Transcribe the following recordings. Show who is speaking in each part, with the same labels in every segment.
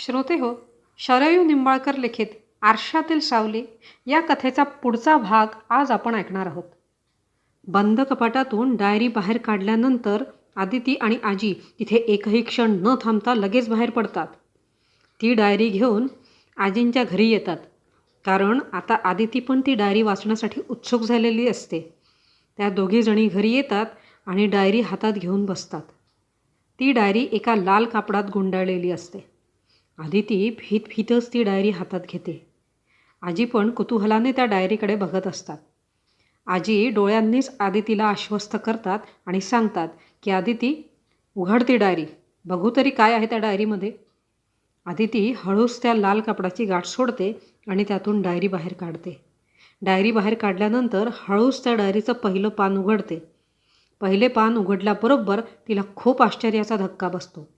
Speaker 1: श्रोते हो शरयू निंबाळकर लिखित आरशातील सावली या कथेचा पुढचा भाग आज आपण ऐकणार आहोत. बंद कपाटातून डायरी बाहेर काढल्यानंतर आदिती आणि आजी तिथे एकही क्षण न थांबता लगेच बाहेर पडतात. ती डायरी घेऊन आजींच्या घरी येतात. कारण आता आदिती पण ती डायरी वाचण्यासाठी उत्सुक झालेली असते. त्या दोघीजणी घरी येतात आणि डायरी हातात घेऊन बसतात. ती डायरी एका लाल कापडात गुंडाळलेली असते. आदिती भीत भीतच ती डायरी हातात घेते. आजी पण कुतूहलाने त्या डायरीकडे बघत असतात. आजी डोळ्यांनीच आदितीला आश्वस्त करतात आणि सांगतात की आदिती उघड ती डायरी बघू तरी काय आहे त्या डायरीमध्ये. आदिती हळूच त्या लाल कपडाची गाठ सोडते आणि त्यातून डायरी बाहेर काढते. डायरी बाहेर काढल्यानंतर हळूच त्या डायरीचं पहिलं पान उघडते. पहिले पान उघडल्याबरोबर तिला खूप आश्चर्याचा धक्का बसतो.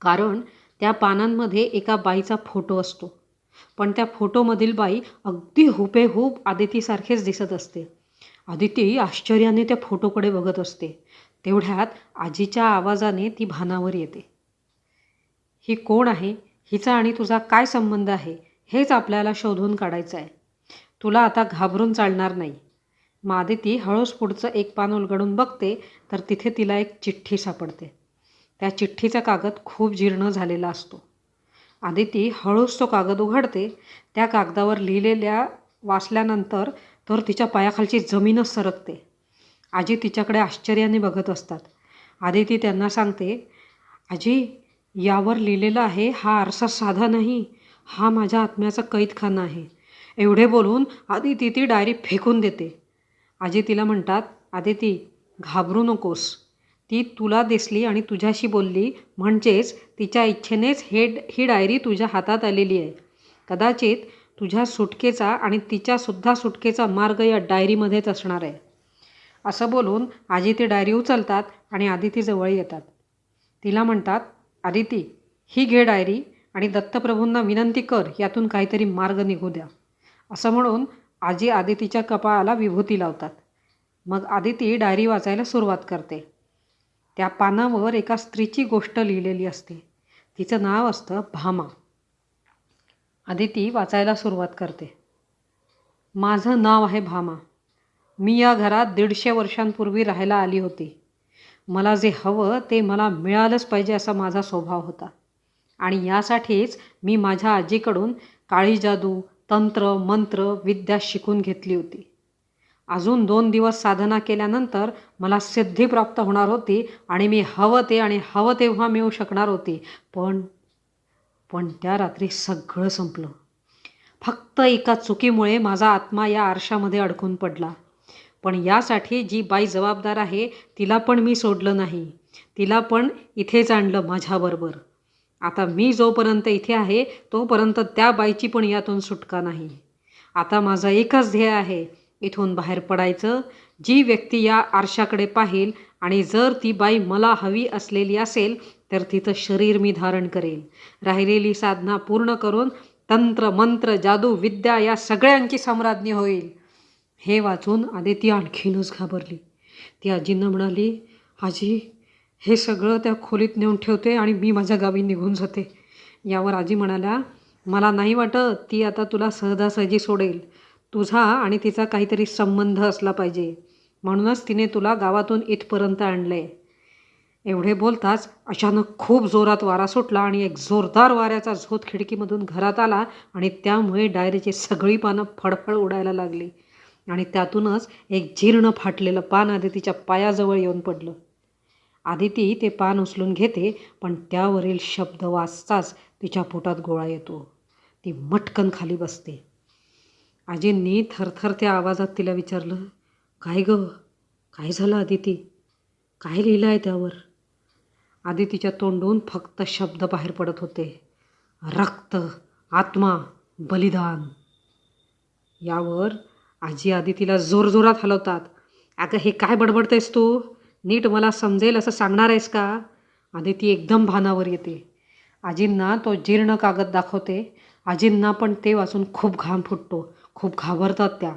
Speaker 1: कारण त्या पानांमध्ये एका बाईचा फोटो असतो. पण त्या फोटोमधील बाई अगदी हुबेहूब आदितीसारखेच दिसत असते. आदिती आश्चर्याने त्या फोटोकडे बघत असते. तेवढ्यात आजीच्या आवाजाने ती भानावर येते. ही कोण आहे? हिचा आणि तुझा काय संबंध आहे? हेच आपल्याला शोधून काढायचं आहे तुला आता घाबरून चालणार नाही मग आदिती हळूच पुढचं एक पान उलगडून बघते तर तिथे तिला एक चिठ्ठी सापडते. त्या चिठ्ठीचा कागद खूप जीर्ण झालेला असतो. आदिती हळूच तो कागद उघडते. त्या कागदावर लिहिलेल्या वाचल्यानंतर तर तिच्या पायाखालची जमीनच सरकते. आजी तिच्याकडे आश्चर्याने बघत असतात. आदिती त्यांना सांगते आजी यावर लिहिलेलं आहे हा आरसा साधा नाही. हा माझ्या आत्म्याचा कैदखाना आहे. एवढे बोलून आदिती ती डायरी फेकून देते. आजी तिला म्हणतात आदिती घाबरू नकोस. ती तुला दिसली आणि तुझ्याशी बोलली. म्हणजेच तिच्या इच्छेनेच हे ही डायरी तुझ्या हातात आलेली आहे. कदाचित तुझ्या सुटकेचा आणि तिच्यासुद्धा सुटकेचा मार्ग या डायरीमध्येच असणार आहे. असं बोलून आजी ती डायरी उचलतात आणि आदितीजवळ येतात. तिला म्हणतात आदिती ही घे डायरी आणि दत्तप्रभूंना विनंती कर यातून काहीतरी मार्ग निघू द्या. असं म्हणून आजी आदितीच्या कपाळाला विभूती लावतात. मग आदिती डायरी वाचायला सुरुवात करते. त्या पानावर एका स्त्रीची गोष्ट लिहिलेली असते. तिचं नाव असतं भामा. आधी ती वाचायला सुरुवात करते. माझं नाव आहे भामा. मी या घरात दीडशे वर्षांपूर्वी राहायला आली होती. मला जे हवं ते मला मिळालंच पाहिजे असा माझा स्वभाव होता. आणि यासाठीच मी माझ्या आजीकडून काळी जादू तंत्र मंत्र विद्या शिकून घेतली होती. अजून दोन दिवस साधना केल्यानंतर मला सिद्धी प्राप्त होणार होती आणि मी हवं ते आणि हवं तेव्हा मिळू शकणार होती. पण पण त्या रात्री सगळं संपलं. फक्त एका चुकीमुळे माझा आत्मा या आरशामध्ये अडकून पडला. पण यासाठी जी बाई जबाबदार आहे तिला पण मी सोडलं नाही. तिला पण इथेच आणलं माझ्याबरोबर. आता मी जोपर्यंत इथे आहे तोपर्यंत त्या बाईची पण यातून सुटका नाही. आता माझं एकच ध्येय आहे इथून बाहेर पडायचं. जी व्यक्ती या आरशाकडे पाहिल आणि जर ती बाई मला हवी असलेली असेल तर तिचं शरीर मी धारण करेल. राहिलेली साधना पूर्ण करून तंत्र मंत्र जादू विद्या या सगळ्यांची साम्राज्ञी होईल. हे वाचून आदिती आणखीनच घाबरली. ती आजींना म्हणाली आजी हे सगळं त्या खोलीत नेऊन ठेवते आणि मी माझ्या गावी निघून जाते. यावर आजी म्हणाल्या मला नाही वाटत ती आता तुला सहजासहजी सोडेल. तुझा आणि तिचा काहीतरी संबंध असला पाहिजे. म्हणूनच तिने तुला गावातून इथपर्यंत आणलं आहे एवढे बोलताच अचानक खूप जोरात वारा सुटला आणि एक जोरदार वाऱ्याचा झोत खिडकीमधून घरात आला आणि त्यामुळे डायरीची सगळी पानं फडफड उडायला लागली. आणि त्यातूनच एक जीर्ण फाटलेलं पान आदितीच्या पायाजवळ येऊन पडलं. आदिती ते पान उचलून घेते पण त्यावरील शब्द वाचताच तिच्या पोटात गोळा येतो. ती मटकन खाली बसते. आजींनी थरथरत्या आवाजात तिला विचारलं काय गं? काय झालं आदिती? काय लिहिलं आहे त्यावर? आदितीच्या तोंडून फक्त शब्द बाहेर पडत होते. रक्त आत्मा बलिदान. यावर आजी आदितीला जोरजोरात हलवतात. अगं हे काय बडबडतेस तू? नीट मला समजेल असं सांगणार आहेस का? आदिती एकदम भानावर येते. आजींना तो जीर्ण कागद दाखवते. आजींना पण ते वाचून खूप घाम फुटतो. खूप घाबरतात त्या.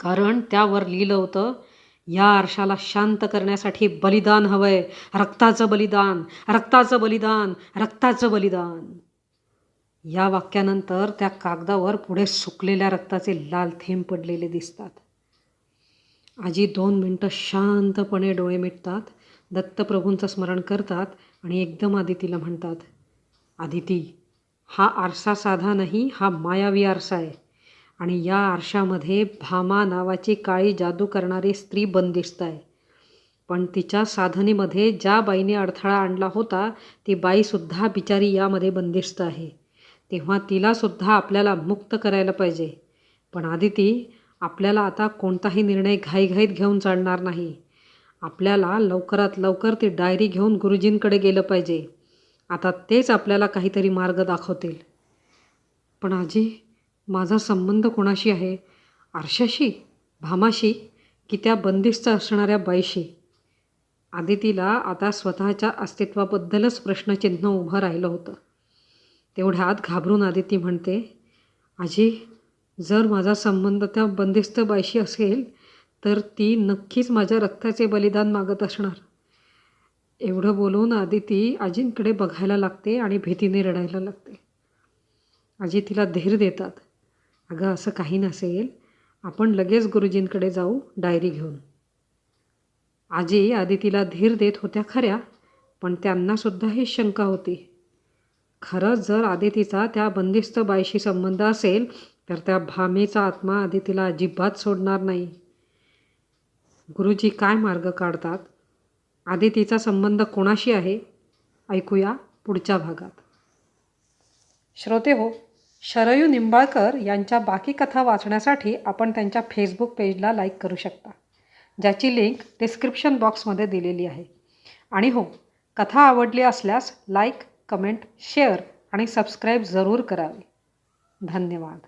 Speaker 1: कारण त्यावर लिहिलं होतं या आरशाला शांत करण्यासाठी बलिदान हवंय. रक्ताचं बलिदान रक्ताचं बलिदान रक्ताचं बलिदान. या वाक्यानंतर त्या कागदावर पुढे सुकलेल्या रक्ताचे लाल थेंब पडलेले दिसतात. आजी दोन मिनटं शांतपणे डोळे मिटतात दत्तप्रभूंचं स्मरण करतात आणि एकदम आदितीला म्हणतात आदिती हा आरसा साधा नाही हा मायावी आरसा आहे. आणि या आरशामध्ये भामा नावाची काळी जादू करणारी स्त्री बंदिस्त आहे. पण तिच्या साधनेमध्ये ज्या बाईने अडथळा आणला होता ती बाईसुद्धा बिचारी यामध्ये बंदिस्त आहे. तेव्हा तिलासुद्धा आपल्याला मुक्त करायला पाहिजे. पण आदिती आपल्याला आता कोणताही निर्णय घाईघाईत घेऊन चालणार नाही. आपल्याला लवकरात लवकर ती डायरी घेऊन गुरुजींकडे गेलं पाहिजे. आता तेच आपल्याला काहीतरी मार्ग दाखवतील. पण आजी माझा संबंध कोणाशी आहे? आरशाशी? भामाशी? की त्या बंदिस्त असणाऱ्या बाईशी? आदितीला आता स्वतःच्या अस्तित्वाबद्दलच प्रश्नचिन्ह उभं राहिलं होतं. तेवढ्यात घाबरून आदिती म्हणते आजी जर माझा संबंध त्या बंदिस्त बाईशी असेल तर ती नक्कीच माझ्या रक्ताचे बलिदान मागत असणार. एवढं बोलून आदिती आजींकडे बघायला लागते आणि भीतीने रडायला लागते. आजी तिला धीर देतात. अगं असं काही नसेल. आपण लगेच गुरुजींकडे जाऊ डायरी घेऊन. आजी आदितीला धीर देत होत्या खऱ्या पण त्यांनासुद्धा ही शंका होती. खरंच जर आदितीचा त्या बंदिस्त बाईशी संबंध असेल तर त्या भामेचा आत्मा आदितीला अजिबात सोडणार नाही. गुरुजी काय मार्ग काढतात? आदितीचा संबंध कोणाशी आहे? ऐकूया पुढच्या भागात. श्रोते हो शरयू निंबाळकर यांच्या बाकी कथा वाचण्यासाठी आपण त्यांच्या फेसबुक पेजला लाईक करू शकता ज्याची लिंक डिस्क्रिप्शन बॉक्समध्ये दिलेली आहे. आणि हो कथा आवडली असल्यास लाईक कमेंट शेअर आणि सबस्क्राईब जरूर करावे. धन्यवाद.